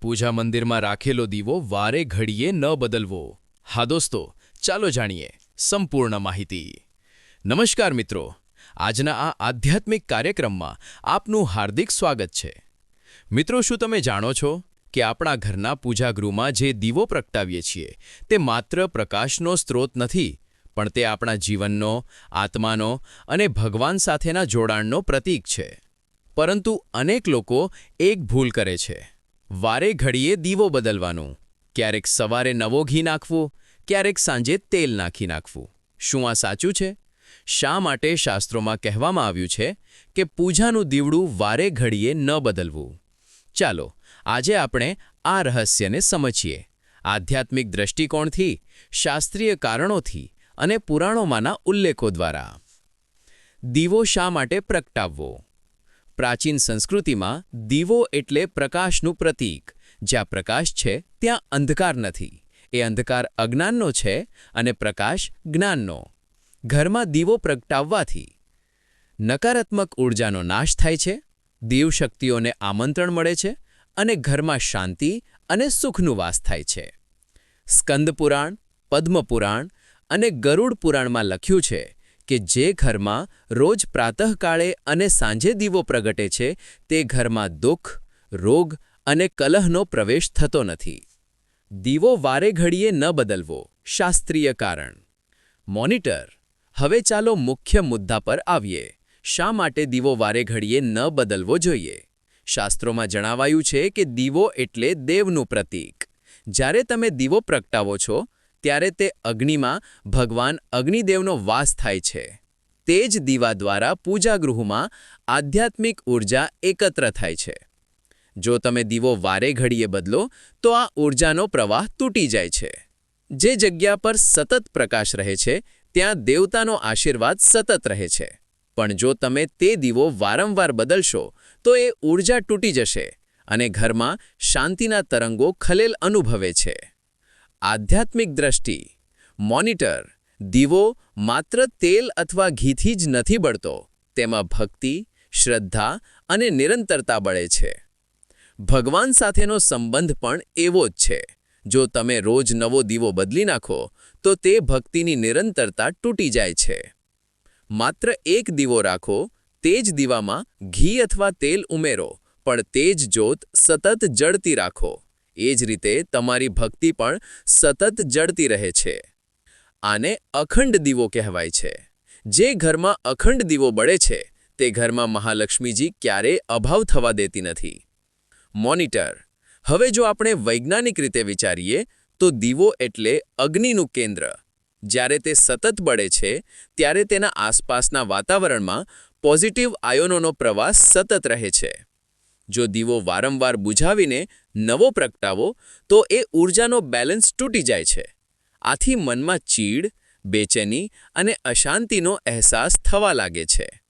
પૂજા મંદિરમાં રાખેલો દીવો વારે ઘડીએ ન બદલવો. હા દોસ્તો, ચાલો જાણીએ સંપૂર્ણ માહિતી. નમસ્કાર મિત્રો, આજના આ આધ્યાત્મિક કાર્યક્રમમાં આપનું હાર્દિક સ્વાગત છે. મિત્રો, શું તમે જાણો છો કે આપણા ઘરના પૂજાગૃહમાં જે દીવો પ્રગટાવીએ છીએ, તે માત્ર પ્રકાશનો સ્ત્રોત નથી, પણ તે આપણા જીવનનો, આત્માનો અને ભગવાન સાથેના જોડાણનો પ્રતીક છે. પરંતુ અનેક લોકો એક ભૂલ કરે છે. વારે ઘડીએ દીવો બદલવાનું. ક્યારેક સવારે નવો ઘી નાખવું, ક્યારેક સાંજે તેલ નાખી નાખવું. શું આ સાચું છે? શા માટે શાસ્ત્રોમાં કહેવામાં આવ્યું છે કે પૂજાનું દીવડું વારે ઘડીએ ન બદલવું? ચાલો, આજે આપણે આ રહસ્યને સમજીએ. આધ્યાત્મિક દ્રષ્ટિકોણથી, શાસ્ત્રીય કારણોથી અને પુરાણોમાંના ઉલ્લેખો દ્વારા. દીવો શા માટે પ્રગટાવવો? પ્રાચીન સંસ્કૃતિમાં દીવો એટલે પ્રકાશનું પ્રતીક. જ્યાં પ્રકાશ છે, ત્યાં અંધકાર નથી. એ અંધકાર અજ્ઞાનનો છે અને પ્રકાશ જ્ઞાનનો. ઘરમાં દીવો પ્રગટાવવાથી નકારાત્મક ઊર્જાનો નાશ થાય છે, દેવશક્તિઓને આમંત્રણ મળે છે અને ઘરમાં શાંતિ અને સુખનું વાસ થાય છે. સ્કંદપુરાણ, પદ્મપુરાણ અને ગરુડ પુરાણમાં લખ્યું છે કે જે ઘરમાં રોજ પ્રાતઃકાળે અને સાંજે દીવો પ્રગટે છે, તે ઘરમાં દુઃખ, રોગ અને કલહનો પ્રવેશ થતો નથી. દીવો વારે ઘડીએ ન બદલવો, શાસ્ત્રીય કારણ. મોનિટર, હવે ચાલો મુખ્ય મુદ્દા પર આવીએ. શા માટે દીવો વારે ઘડીએ ન બદલવો જોઈએ? શાસ્ત્રોમાં જણાવાયું છે કે દીવો એટલે દેવનું પ્રતીક. જ્યારે તમે દીવો પ્રગટાવો છો ત્યારે તે અગ્નિમાં ભગવાન અગ્નિદેવનો વાસ થાય છે. તે જ દીવા દ્વારા પૂજાગૃહમાં આધ્યાત્મિક ઊર્જા એકત્ર થાય છે. જો તમે દીવો વારે ઘડીએ બદલો, તો આ ઊર્જાનો પ્રવાહ તૂટી જાય છે. જે જગ્યા પર સતત પ્રકાશ રહે છે, ત્યાં દેવતાનો આશીર્વાદ સતત રહે છે. પણ જો તમે તે દીવો વારંવાર બદલશો, તો એ ઊર્જા તૂટી જશે અને ઘરમાં શાંતિના તરંગો ખલેલ અનુભવે છે. આધ્યાત્મિક દ્રષ્ટિ. મોનિટર, દીવો માત્ર તેલ અથવા ઘીથી જ નથી બળતો. તેમાં ભક્તિ, શ્રદ્ધા અને નિરંતરતા બળે છે. ભગવાન સાથેનો સંબંધ પણ એવો જ છે. જો તમે રોજ નવો દીવો બદલી નાખો, તો તે ભક્તિની નિરંતરતા તૂટી જાય છે. માત્ર એક દીવો રાખો, તે જ દીવામાં ઘી અથવા તેલ ઉમેરો, પણ તે જ જ્યોત સતત જળતી રાખો. એ જ રીતે તમારી ભક્તિ પણ સતત જળતી રહે છે. આને અખંડ દીવો કહેવાય છે. જે ઘરમાં અખંડ દીવો બળે છે, તે ઘરમાં મહાલક્ષ્મીજી ક્યારે અભાવ થવા દેતી નથી. મોનિટર. હવે જો આપણે વૈજ્ઞાનિક રીતે વિચારીએ, તો દીવો એટલે અગ્નિનું કેન્દ્ર. જ્યારે તે સતત બળે છે, ત્યારે તેના આસપાસના વાતાવરણમાં પોઝિટિવ આયોનોનો પ્રવાસ સતત રહે છે. જો દીવો વારંવાર બુઝાવીને નવો પ્રગટાવો, તો એ ઊર્જાનો બેલેન્સ તૂટી જાય છે. આથી મનમાં ચીડ, બેચેની અને અશાંતિનો અહેસાસ થવા લાગે છે.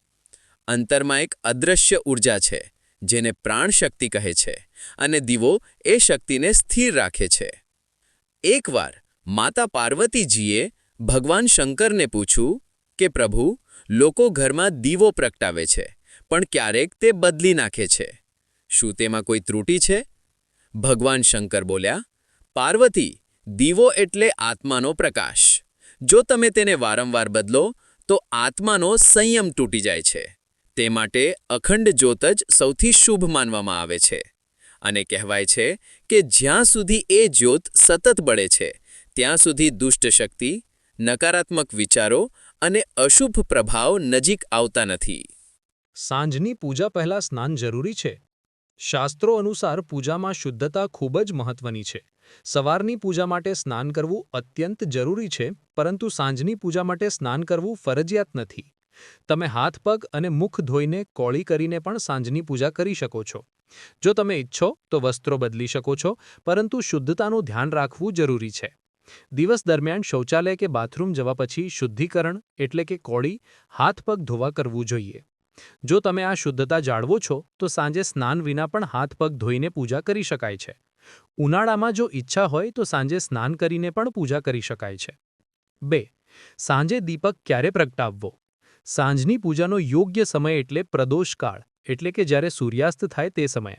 અંતરમાં એક અદૃશ્ય ઊર્જા છે, જેને પ્રાણશક્તિ કહે છે અને દીવો એ શક્તિને સ્થિર રાખે છે. એકવાર માતા પાર્વતીજીએ ભગવાન શંકરને પૂછ્યું કે, પ્રભુ, લોકો ઘરમાં દીવો પ્રગટાવે છે, પણ ક્યારેક તે બદલી નાખે છે. શું તેમાં કોઈ ત્રુટી છે? ભગવાન શંકર બોલ્યા, પાર્વતી, દીવો એટલે આત્માનો પ્રકાશ. જો તમે તેને વારંવાર બદલો, તો આત્માનો સંયમ તૂટી જાય છે. તે માટે અખંડ જ્યોત જ સૌથી શુભ માનવામાં આવે છે. અને કહેવાય છે કે જ્યાં સુધી એ જ્યોત સતત બળે છે, ત્યાં સુધી દુષ્ટ શક્તિ, નકારાત્મક વિચારો અને અશુભ પ્રભાવ નજીક આવતા નથી. સાંજની પૂજા પહેલાં સ્નાન જરૂરી છે. શાસ્ત્રો અનુસાર પૂજામાં શુદ્ધતા ખૂબ જ મહત્વની છે. સવારની પૂજા માટે સ્નાન કરવું અત્યંત જરૂરી છે, પરંતુ સાંજની પૂજા માટે સ્નાન કરવું ફરજિયાત નથી. તમે હાથ પગ અને મુખ ધોઈને કોળી કરીને પણ સાંજની પૂજા કરી શકો છો. જો તમે ઈચ્છો તો વસ્ત્રો બદલી શકો છો, પરંતુ શુદ્ધતાનું ધ્યાન રાખવું જરૂરી છે. દિવસ દરમિયાન શૌચાલય કે બાથરૂમ જવા પછી શુદ્ધિકરણ એટલે કે કોળી, હાથ પગ ધોવા કરવું જોઈએ. જો તમે આ શુદ્ધતા જાળવો છો, તો સાંજે સ્નાન વિના પણ હાથ પગ ધોઈને પૂજા કરી શકાય છે. ઉનાળામાં જો ઈચ્છા હોય, તો સાંજે સ્નાન કરીને પણ પૂજા કરી શકાય છે. બે, સાંજે દીપક ક્યારે પ્રગટાવવો? સાંજની પૂજાનો યોગ્ય સમય એટલે પ્રદોષકાળ એટલે કે જ્યારે સૂર્યાસ્ત થાય તે સમયે.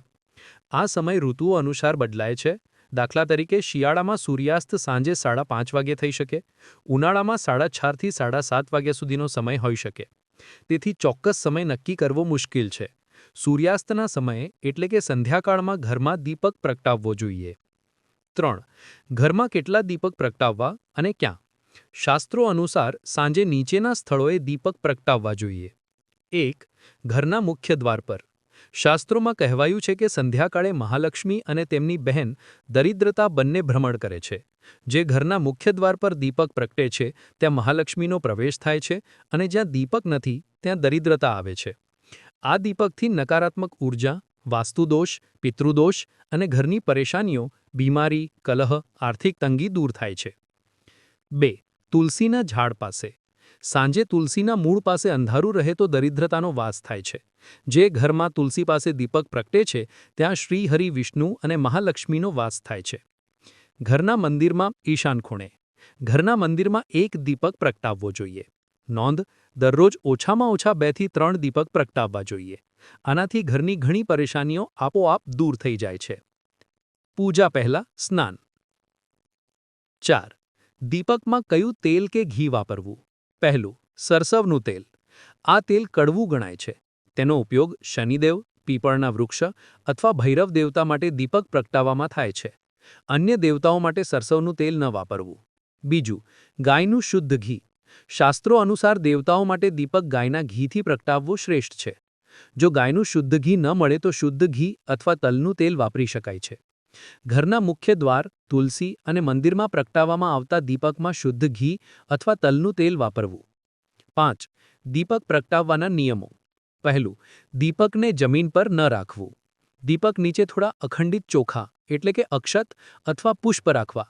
આ સમય ઋતુઓ અનુસાર બદલાય છે. દાખલા તરીકે, શિયાળામાં સૂર્યાસ્ત સાંજે સાડા પાંચ વાગ્યે થઈ શકે. ઉનાળામાં સાડા ચારથી સાડા સાત વાગ્યા સુધીનો સમય હોઈ શકે. તેથી ચોક્કસ સમય નક્કી કરવો મુશ્કેલ છે. સૂર્યાસ્તના સમયે એટલે કે સંધ્યાકાળમાં ઘરમાં દીપક પ્રગટાવવો જોઈએ. ત્રણ, ઘરમાં કેટલા દીપક પ્રગટાવવા અને ક્યાં? શાસ્ત્રો અનુસાર સાંજે નીચેના સ્થળોએ દીપક પ્રગટાવવા જોઈએ. એક, ઘરના મુખ્ય દ્વાર પર. શાસ્ત્રોમાં કહેવાયું છે કે સંધ્યાકાળે મહાલક્ષ્મી અને તેમની બહેન દરિદ્રતા બંને ભ્રમણ કરે છે. જે ઘરના મુખ્ય દ્વાર પર દીપક પ્રગટે છે, ત્યાં મહાલક્ષ્મીનો પ્રવેશ થાય છે અને જ્યાં દીપક નથી, ત્યાં દરિદ્રતા આવે છે. આ દીપકથી નકારાત્મક ઊર્જા, વાસ્તુદોષ, પિતૃદોષ અને ઘરની પરેશાનીઓ, બીમારી, કલહ, આર્થિક તંગી દૂર થાય છે. બે, તુલસીના ઝાડ પાસે. સાંજે તુલસીના મૂળ પાસે અંધારું રહે તો દરિદ્રતાનો વાસ થાય છે. જે ઘરમાં તુલસી પાસે દીપક પ્રગટે છે, ત્યાં શ્રી હરિ વિષ્ણુ અને મહાલક્ષ્મીનો વાસ થાય છે. ઘરના મંદિરમાં ઈશાન ખૂણે. ઘરના મંદિરમાં એક દીપક પ્રગટાવવો જોઈએ. નોંધ, દરરોજ ઓછામાં ઓછા બેથી ત્રણ દીપક પ્રગટાવવા જોઈએ. આનાથી ઘરની ઘણી પરેશાનીઓ આપોઆપ દૂર થઈ જાય છે. પૂજા પહેલાં સ્નાન. ચાર, દીપકમાં કયું તેલ કે ઘી વાપરવું? પહેલું, સરસવનું તેલ. આ તેલ કડવું ગણાય છે. તેનો ઉપયોગ શનિદેવ, પીપળના વૃક્ષ અથવા ભૈરવ દેવતા માટે દીપક પ્રગટાવવામાં થાય છે. અન્ય દેવતાઓ માટે સરસવનું તેલ ન વાપરવું. બીજું, ગાયનું શુદ્ધ ઘી. શાસ્ત્રો અનુસાર દેવતાઓ માટે દીપક ગાયના ઘીથી પ્રગટાવવું શ્રેષ્ઠ છે. જો ગાયનું શુદ્ધ ઘી ન મળે તો શુદ્ધ ઘી અથવા તલનું તેલ વાપરી શકાય છે. ઘરના મુખ્ય દ્વાર, તુલસી અને મંદિરમાં પ્રગટાવવામાં આવતા દીપકમાં શુદ્ધ ઘી અથવા તલનું તેલ વાપરવું. પાંચ, દીપક પ્રગટાવવાના નિયમો. પહેલું, દીપકને જમીન પર ન રાખવું. દીપક નીચે થોડા અખંડિત ચોખા. એટલે કે અક્ષત અથવા પુષ્પ રાખવા,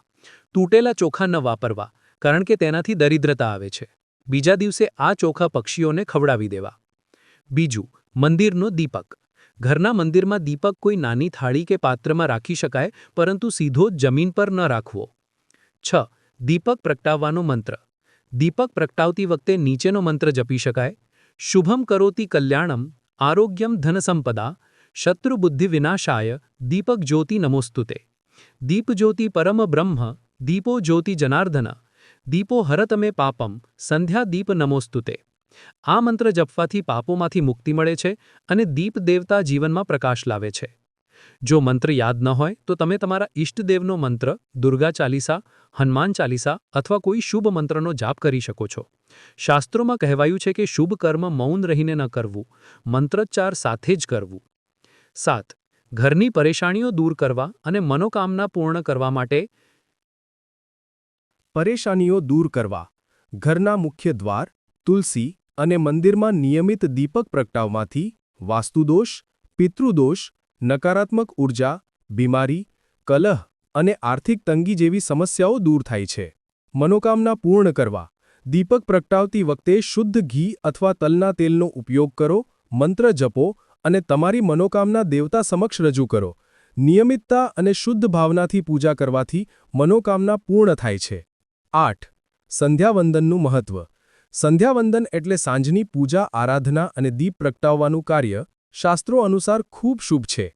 તૂટેલા ચોખા ન વાપરવા, કારણ કે તેનાથી દરિદ્રતા આવે છે. બીજા દિવસે આ ચોખા પક્ષીઓને ખવડાવી દેવા. બીજું, મંદિરનો દીપક. ઘરના મંદિરમાં દીપક કોઈ નાની થાળી કે પાત્રમાં રાખી શકાય, પરંતુ સીધો જમીન પર ન રાખવો. છ, દીપક પ્રગટાવવાનો મંત્ર. દીપક પ્રગટાવતી વખતે નીચેનો મંત્ર જપી શકાય. શુભમ કરોતી કલ્યાણમ, આરોગ્યમ ધનસંપદા શત્રુબુદ્ધિ વિનાશાય દીપક જ્યોતિ નમોસ્તુતે દીપ જ્યોતિ પરમ બ્રહ્મ દીપો જ્યોતિ જનાર્દન દીપો હરતમે પાપમ સંધ્યા દીપ નમોસ્તુતે આ મંત્ર જપવાથી પાપોમાંથી મુક્તિ મળે છે અને દીપ દેવતા જીવનમાં પ્રકાશ લાવે છે। જો મંત્ર યાદ ન હોય, તો તમે તમારા ઇષ્ટદેવનો મંત્ર, દુર્ગા ચાલીસા, હનુમાન ચાલીસા અથવા કોઈ શુભ મંત્રનો જાપ કરી શકો છો। શાસ્ત્રોમાં કહેવાયું છે કે શુભ કર્મ મૌન રહીને ન કરવું, મંત્રોચ્ચાર સાથે જ કરવું। સાત. ઘરની પરેશાનીઓ દૂર કરવા અને મનોકામના પૂર્ણ કરવા માટે પરેશાનીઓ દૂર કરવા. ઘરના મુખ્ય દ્વાર, તુલસી અને મંદિરમાં નિયમિત દીપક પ્રગટાવવાથી વાસ્તુદોષ, પિતૃદોષ, નકારાત્મક ઊર્જા, બીમારી, કલહ અને આર્થિક તંગી જેવી સમસ્યાઓ દૂર થાય છે. મનોકામના પૂર્ણ કરવા. દીપક પ્રગટાવતી વખતે શુદ્ધ ઘી અથવા તલના તેલનો ઉપયોગ કરો. મંત્ર જપો અને તમારી મનોકામના દેવતા સમક્ષ રજૂ કરો. નિયમિતતા અને શુદ્ધ ભાવનાથી પૂજા કરવાથી મનોકામના પૂર્ણ થાય છે. આઠ. સંધ્યાવંદનનું મહત્વ. સંધ્યાવંદન એટલે સાંજની પૂજા, આરાધના અને દીપ પ્રગટાવવાનું કાર્ય, શાસ્ત્રો અનુસાર ખૂબ શુભ છે.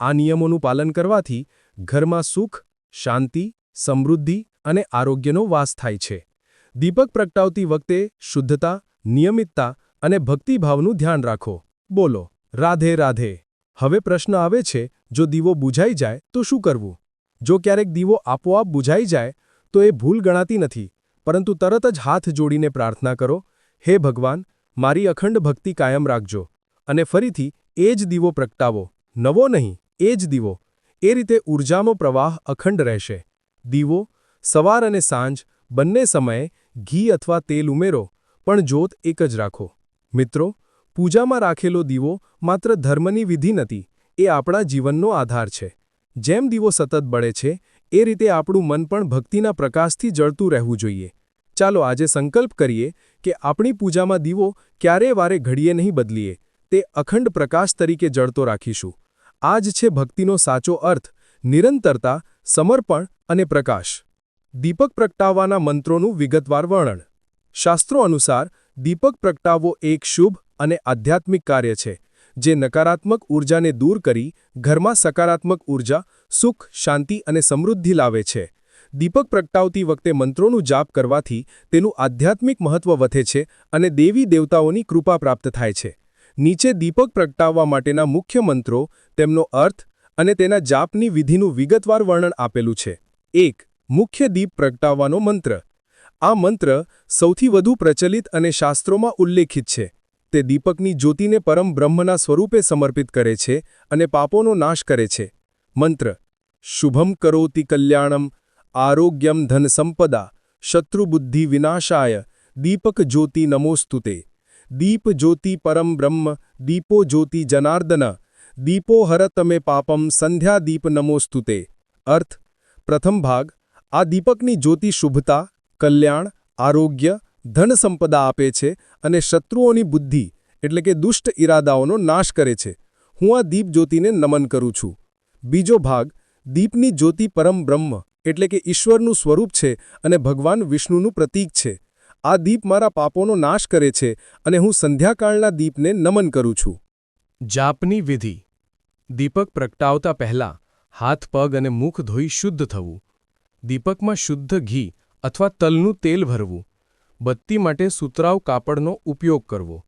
આ નિયમોનું પાલન કરવાથી ઘરમાં સુખ, શાંતિ, સમૃદ્ધિ અને આરોગ્યનો વાસ થાય છે. દીપક પ્રગટાવતી વખતે શુદ્ધતા, નિયમિતતા અને ભક્તિભાવનું ધ્યાન રાખો. બોલો. રાધે રાધે. હવે પ્રશ્ન આવે છે, જો દીવો બુઝાઈ જાય, તો શું કરવું? જો ક્યારેક દીવો આપોઆપ બુઝાઈ જાય, તો એ ભૂલ ગણાતી નથી. પરંતુ તરત જ હાથ જોડીને પ્રાર્થના કરો, હે ભગવાન, મારી અખંડ ભક્તિ કાયમ રાખજો. અને ફરીથી, એ જ દીવો પ્રગટાવો. નવો નહીં, એ જ દીવો. એ રીતે ઊર્જાનો પ્રવાહ અખંડ રહેશે. દીવો, સવાર અને સાંજ, બંને સમયે ઘી અથવા તેલ ઉમેરો, પણ જોત એક જ રાખો. મિત્રો પૂજામાં રાખેલો દીવો માત્ર ધર્મની વિધિ નથી, એ આપણા જીવનનો આધાર છે. જેમ દીવો સતત બળે છે, એ રીતે આપણું મન પણ ભક્તિના પ્રકાશથી જળતું રહેવું જોઈએ. ચાલો આજે સંકલ્પ કરીએ કે આપણી પૂજામાં દીવો ક્યારેય વારે ઘડીએ નહીં બદલીએ, તે અખંડ પ્રકાશ તરીકે જળતો રાખીશું. આ જ છે ભક્તિનો સાચો અર્થ, નિરંતરતા, સમર્પણ અને પ્રકાશ. દીપક પ્રગટાવવાના મંત્રોનું વિગતવાર વર્ણન. શાસ્ત્રો અનુસાર, દીપક પ્રગટાવવો એક શુભ અને આધ્યાત્મિક કાર્ય છે, જે નકારાત્મક ઊર્જાને દૂર કરી ઘરમાં સકારાત્મક ઊર્જા સુખ, શાંતિ અને સમૃદ્ધિ લાવે છે. દીપક પ્રગટાવતી વખતે મંત્રોનું જાપ કરવાથી તેનું આધ્યાત્મિક મહત્વ વધે છે અને દેવી દેવતાઓની કૃપા પ્રાપ્ત થાય છે. નીચે દીપક પ્રગટાવવા માટેના મુખ્ય મંત્રો, તેમનો અર્થ અને તેના જાપની વિધિનું વિગતવાર વર્ણન આપેલું છે. એક, મુખ્ય દીપ પ્રગટાવવાનો મંત્ર. આ મંત્ર સૌથી વધુ પ્રચલિત અને શાસ્ત્રોમાં ઉલ્લેખિત છે. તે દીપકની જ્યોતિને પરમ બ્રહ્મના સ્વરૂપે સમર્પિત કરે છે અને પાપોનો નાશ કરે છે. મંત્ર. શુભમ કરોતિ કલ્યાણમ, આરોગ્યમ ધન સંપદા શત્રુબુદ્ધિ વિનાશાય, દીપક જ્યોતિ નમોસ્તુતે દીપ જ્યોતિ પરમ બ્રહ્મ, દીપો જ્યોતિ જનાર્દન, દીપો હરતમે પાપમ સંધ્યા દીપ નમોસ્તુતે અર્થ. પ્રથમ ભાગ. આ દીપકની જ્યોતિ શુભતા, કલ્યાણ, આરોગ્ય ધન સંપદા આપે છે અને શત્રુઓની બુદ્ધિ, એટલે કે દુષ્ટ ઇરાદાઓનો નાશ કરે છે. હું આ દીપ જ્યોતિને નમન કરું છું. બીજો ભાગ, દીપની જ્યોતિ પરમ બ્રહ્મ, એટલે કે ઈશ્વરનું સ્વરૂપ છે અને ભગવાન વિષ્ણુનું પ્રતીક છે. આ દીપ મારા પાપોનો નાશ કરે છે અને હું સંધ્યાકાળના દીપને નમન કરું છું. જાપની વિધિ. દીપક પ્રગટાવતા પહેલા, હાથ, પગ અને મુખ ધોઈ શુદ્ધ થવું. દીપકમાં શુદ્ધ ઘી અથવા તલનું તેલ ભરવું. બત્તી માટે સુતરાઉ કાપડનો ઉપયોગ કરવો.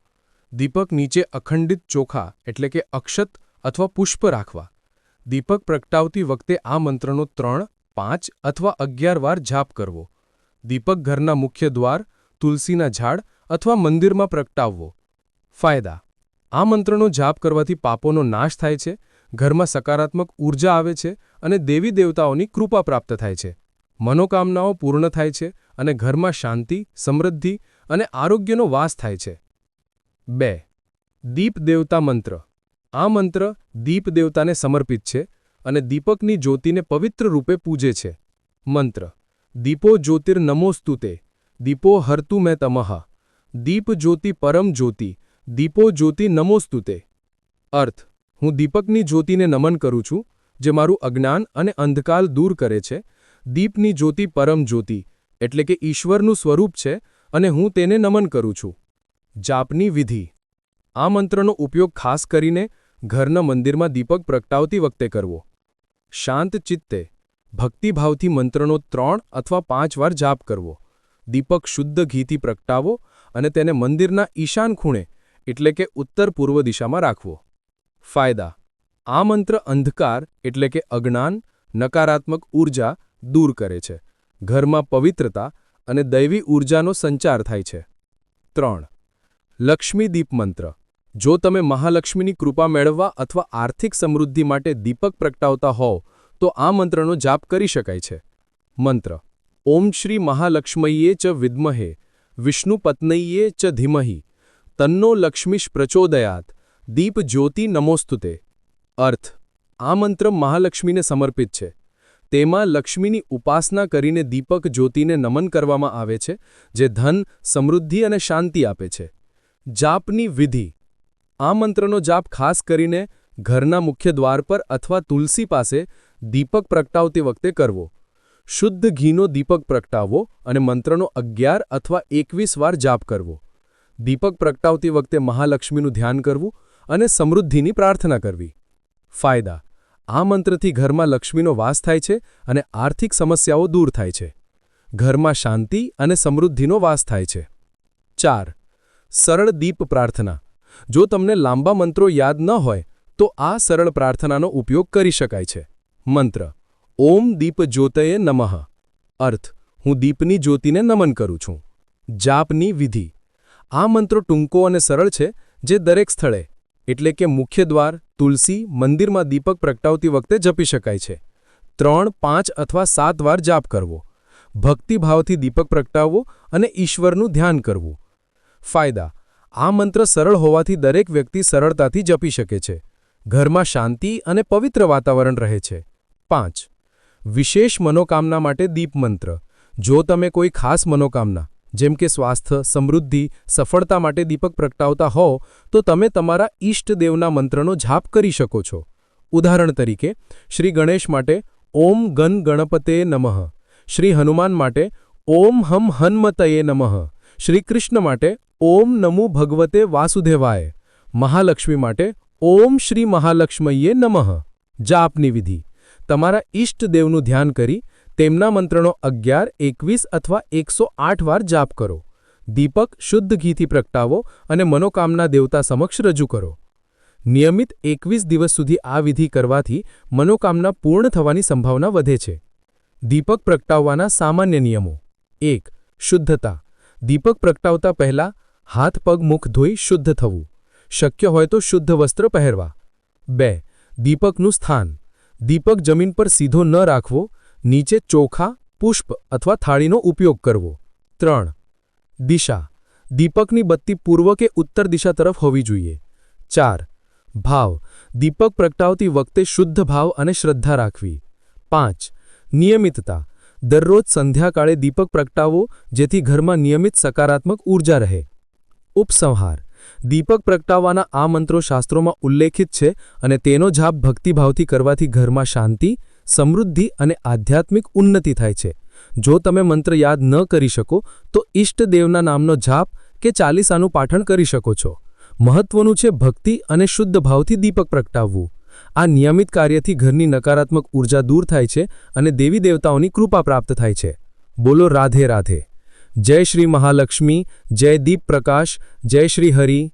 દીપક નીચે અખંડિત ચોખા, એટલે કે અક્ષત અથવા પુષ્પ રાખવા. દીપક પ્રગટાવતી વખતે આ મંત્રનો ત્રણ, પાંચ અથવા અગિયાર વાર જાપ કરવો. દીપક ઘરના મુખ્ય દ્વાર, તુલસીના ઝાડ અથવા મંદિરમાં પ્રગટાવવો. ફાયદા. આ મંત્રનો જાપ કરવાથી પાપોનો નાશ થાય છે, ઘરમાં સકારાત્મક ઊર્જા આવે છે અને દેવી દેવતાઓની કૃપા પ્રાપ્ત થાય છે. મનોકામનાઓ પૂર્ણ થાય છે અને ઘરમાં શાંતિ, સમૃદ્ધિ અને આરોગ્યનો વાસ થાય છે. બે. દીપ દેવતા મંત્ર. આ મંત્ર દીપ દેવતાને સમર્પિત છે અને દીપકની જ્યોતિને પવિત્ર રૂપે પૂજે છે. મંત્ર. દીપો જ્યોતિર નમોસ્તુતે દીપો હરતુ મેં તમઃ. દીપ જ્યોતિ પરમ જ્યોતિ. દીપો જ્યોતિ નમોસ્તુતે અર્થ. હું દીપકની જ્યોતિને નમન કરું છું, જે મારું અજ્ઞાન અને અંધકાર દૂર કરે છે દીપની જ્યોતિ પરમ જ્યોતિ, એટલે કે ઈશ્વરનું સ્વરૂપ છે અને હું તેને નમન કરું છું. જાપની વિધિ. આ મંત્રનો ઉપયોગ ખાસ કરીને ઘરના મંદિરમાં દીપક પ્રગટાવતી વખતે કરવો. શાંત ચિત્તે. ભક્તિભાવથી મંત્રનો ત્રણ અથવા પાંચ વાર જાપ કરવો. દીપક શુદ્ધ ઘીથી પ્રગટાવો અને તેને મંદિરના ઈશાન ખૂણે, એટલે કે ઉત્તર પૂર્વ દિશામાં રાખવો. ફાયદા. આ મંત્ર અંધકાર, એટલે કે અજ્ઞાન, નકારાત્મક ઊર્જા દૂર કરે છે. ઘરમાં પવિત્રતા અને દૈવી ઊર્જાનો સંચાર થાય છે. ત્રણ. લક્ષ્મી દીપ મંત્ર. જો તમે મહાલક્ષ્મીની કૃપા મેળવવા અથવા આર્થિક સમૃદ્ધિ માટે દીપક પ્રગટાવતા હોવ, તો આ મંત્રનો જાપ કરી શકાય છે. મંત્ર. ઓમ શ્રી મહાલક્ષ્મયે ચ વિદ્મહે વિષ્ણુપત્નયે ચ ધીમહી, તન્નો લક્ષ્મીશ પ્રચોદયાત, દીપ જ્યોતિ નમોસ્તુતે. અર્થ. આ મંત્ર મહાલક્ષ્મીને સમર્પિત છે. તેમાં લક્ષ્મીની ઉપાસના કરીને દીપક જ્યોતિને નમન કરવામાં આવે છે, જે ધન, સમૃદ્ધિ અને શાંતિ આપે છે. જાપની વિધિ. આ મંત્રનો જાપ ખાસ કરીને ઘરના મુખ્ય દ્વાર પર અથવા તુલસી પાસે દીપક પ્રગટાવતી વખતે કરવો. શુદ્ધ ઘીનો દીપક પ્રગટાવવો અને મંત્રનો અગિયાર અથવા એકવીસ વાર જાપ કરવો. દીપક પ્રગટાવતી વખતે મહાલક્ષ્મીનું ધ્યાન કરવું અને સમૃદ્ધિની પ્રાર્થના કરવી. ફાયદા. આ મંત્રથી ઘરમાં લક્ષ્મીનો વાસ થાય છે અને આર્થિક સમસ્યાઓ દૂર થાય છે. ઘરમાં શાંતિ અને સમૃદ્ધિનો વાસ થાય છે. ચાર, સરળ દીપ પ્રાર્થના. જો તમને લાંબા મંત્રો યાદ ન હોય, તો આ સરળ પ્રાર્થનાનો ઉપયોગ કરી શકાય છે. મંત્ર, ઓમ દીપ જ્યોતયે નમઃ. અર્થ, હું દીપની જ્યોતિને નમન કરું છું. જાપની વિધિ. આ મંત્રો ટૂંકો અને સરળ છે, જે દરેક સ્થળે, એટલે કે મુખ્ય દ્વાર તુલસી મંદિરમાં દીપક પ્રગટાવતી વખતે જપી શકાય છે. ત્રણ, પાંચ અથવા સાત વાર જાપ કરવો. ભક્તિભાવથી દીપક પ્રગટાવવો અને ઈશ્વરનું ધ્યાન કરવું. ફાયદા, આ મંત્ર સરળ હોવાથી દરેક વ્યક્તિ સરળતાથી જપી શકે છે. ઘરમાં શાંતિ અને પવિત્ર વાતાવરણ રહે છે. પાંચ, વિશેષ મનોકામના માટે દીપ મંત્ર. જો તમે કોઈ ખાસ મનોકામના જેમ કે સ્વાસ્થ્ય, સમૃદ્ધિ, સફળતા માટે દીપક પ્રગટાવતા હો તો તમે તમારા ઈષ્ટદેવના મંત્રનો જાપ કરી શકો છો. ઉદાહરણ તરીકે, શ્રી ગણેશ માટે ઓમ ગન ગણપતે નમઃ. શ્રી હનુમાન માટે ઓમ હમ હન્મતયે નમઃ. શ્રી કૃષ્ણ માટે ઓમ નમો ભગવતે વાસુદેવાય. મહાલક્ષ્મી માટે ઓમ શ્રી મહાલક્ષ્મયે નમઃ. જાપની વિધિ. તમારા ઈષ્ટદેવનું ધ્યાન કરી તેમના મંત્રનો અગિયાર, એકવીસ અથવા એકસો વાર જાપ કરો. દીપક શુદ્ધ ઘીથી પ્રગટાવો અને મનોકામના દેવતા સમક્ષ રજૂ કરો. નિયમિત એકવીસ દિવસ સુધી આ વિધિ કરવાથી મનોકામના પૂર્ણ થવાની સંભાવના વધે છે. દીપક પ્રગટાવવાના સામાન્ય નિયમો. એક, શુદ્ધતા. દીપક પ્રગટાવતા પહેલા હાથ, પગ, મુખ ધોઈ શુદ્ધ થવું. શક્ય હોય તો શુદ્ધ વસ્ત્ર પહેરવા. બે, દીપકનું સ્થાન. દીપક જમીન પર સીધો ન રાખવો નીચે ચોખા, પુષ્પ અથવા થાળીનો ઉપયોગ કરવો. ત્રણ. દિશા. દીપકની બત્તી પૂર્વ કે ઉત્તર દિશા તરફ હોવી જોઈએ. ચાર. ભાવ. દીપક પ્રગટાવતી વખતે શુદ્ધ ભાવ અને શ્રદ્ધા રાખવી. પાંચ. નિયમિતતા. દરરોજ સંધ્યાકાળે દીપક પ્રગટાવો, જેથી ઘરમાં નિયમિત સકારાત્મક ઊર્જા રહે. ઉપસંહાર. દીપક પ્રગટાવવાના આ મંત્રો શાસ્ત્રોમાં ઉલ્લેખિત છે અને તેનો જાપ ભક્તિભાવથી કરવાથી ઘરમાં શાંતિ સમૃદ્ધિ અને આધ્યાત્મિક ઉન્નતિ થાય છે. જો તમે મંત્ર યાદ ન કરી શકો, તો ઇષ્ટદેવના નામનો જાપ કે ચાલીસાનું પાઠણ કરી શકો છો. મહત્વનું છે ભક્તિ અને શુદ્ધ ભાવથી દીપક પ્રગટાવવું. આ નિયમિત કાર્યથી ઘરની નકારાત્મક ઊર્જા દૂર થાય છે અને દેવી દેવતાઓની કૃપા પ્રાપ્ત થાય છે. બોલો રાધે રાધે. જય શ્રી મહાલક્ષ્મી, જય દીપ પ્રકાશ જય શ્રી હરિ.